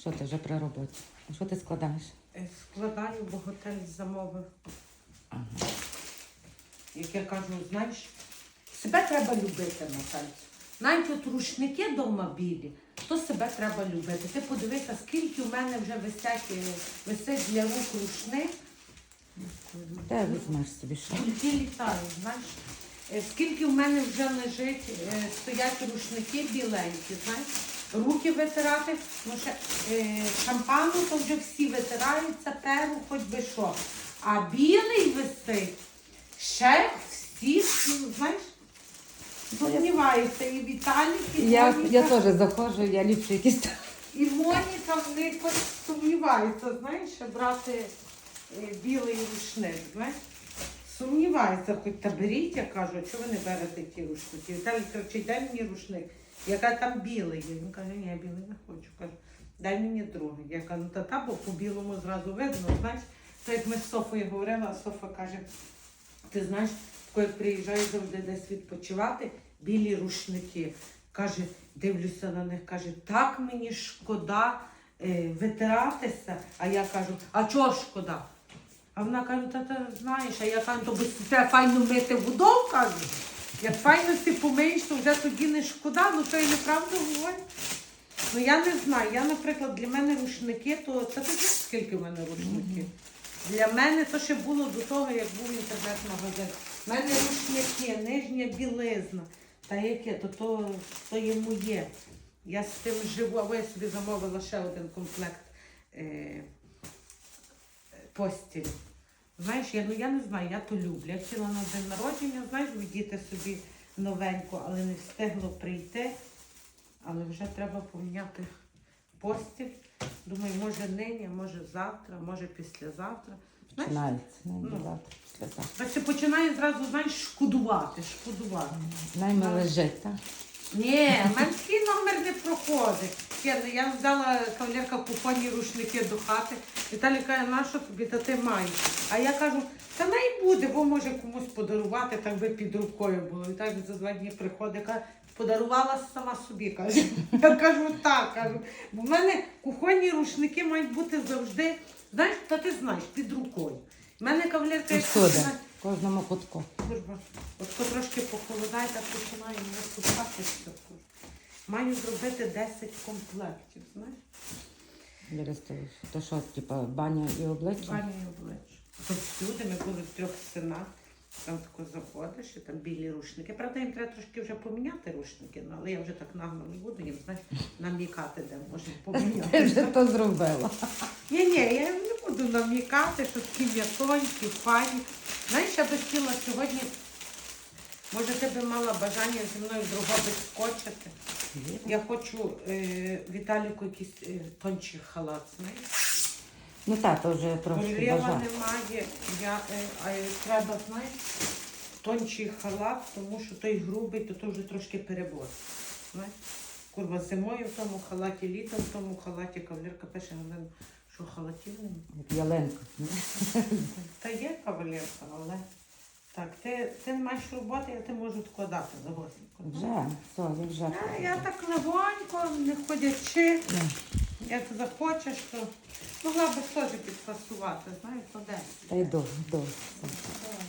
Що ти вже при роботі? А що ти складаєш? Е, Складаю, бо готель замовив. Ага. Як я кажу, знаєш, себе треба любити, Наталю. Навіть от рушники вдома білі, то себе треба любити. Ти подивися, скільки в мене вже висять, е, висить для рук рушник. Де візьмеш собі що? Скільки літаю, знаєш? Е, Скільки в мене вже лежить, стоять рушники біленькі, знаєш? Руки витирати, ну ще е, шампану то вже всі витираються, перу хоч би що. А білий висить, ще всі, ну, знаєш, сумніваються. І Віталік, і Я, Моніка. я теж заходжу, я ліпше якісь. І Моніка в них от сумнівається, знаєш, брати е, білий рушник, знаєш. Сумнівається, хоч та беріть, я кажу, а чого ви не берете ті рушники? Віталій кричить, дай мені рушник. Яка там білий є? Він каже, ні, я білий не хочу. Каже, дай мені другий. Я кажу, та та, бо по білому зразу видно, знаєш. То як ми з Софою говорили, а Софа каже, ти знаєш, коли приїжджаю завжди десь відпочивати, білі рушники. Каже, дивлюся на них, каже, так мені шкода е, витиратися. А я кажу, а чого шкода? А вона каже, та ти знаєш, а я кажу, то би тебе файно мити водою, кажу. Як файно ти помиєш, то вже тоді не шкода, ну то я неправду говорю. Ну я не знаю. Я, наприклад, для мене рушники, то це ти знаєш, скільки в мене рушників. Для мене то ще було до того, як був інтернет-магазин. У мене рушники, нижня білизна. Та яке, то, то, то є моє. Я з тим живу, або я собі замовила ще один комплект е, постілі. Знаєш, я, ну, я не знаю, я то люблю. Я хотіла на день народження, знаєш, віддіти собі новеньку, але не встигло прийти. Але вже треба поміняти постіль. Думаю, може нині, може завтра, може післязавтра. Знаєш, Починається. Не Ну. завтра, післязавтра. так ти починає зразу, знаєш, шкодувати, шкодувати. Найме лежить, так? Ні, в мене такий номер не проходить. Я, я взяла кавалерка купонні рушники до хати. Віталій каже, на що тобі, та ти маєш. А я кажу, та най буде, бо може комусь подарувати, так би під рукою було. І так за два дні приходить, каже, подарувала сама собі, каже. Я кажу, так, кажу. Бо в мене кухонні рушники мають бути завжди, знаєш, та ти знаєш, під рукою. У мене кавалерка кожному кутку. От трошки похолодає, так починає купатися. Маю зробити 10 комплектів, знаєш? Лірис, то, то що, типа, баня і обличчя? Бані і обличчя. Тут всюди ми були в трьох стінах. Там тако заходиш, і там білі рушники. Правда, їм треба трошки вже поміняти рушники, ну, але я вже так нагло не буду їм, знаєш, намікати, де можна Ти вже то зробила. Ні, ні, я не буду намікати, що такі м'ятонькі, файні. Знаєш, я би хотіла сьогодні, може, ти би мала бажання зі мною Дрогобич скочити. Я хочу е, Віталіку якийсь е, тончий халат, знаєш. Ну так, то вже трошки Королева бажаю. немає, я, е, а е, треба, знаєш, тончий халат, тому що той грубий, то, то вже трошки перебор. Знаєш? Курва, зимою в тому халаті, літом в тому халаті, кавалерка пише, що халатів немає. Як ялинка. Та є кавалерка, але так, ти, ти не маєш роботи, я ти можу дати завозенько. Вже, все, я вже. А я так легонько, не ходячи, як захочеш, то могла би теж підпасувати, знаєш, одесі. Та йду, йду. Давай.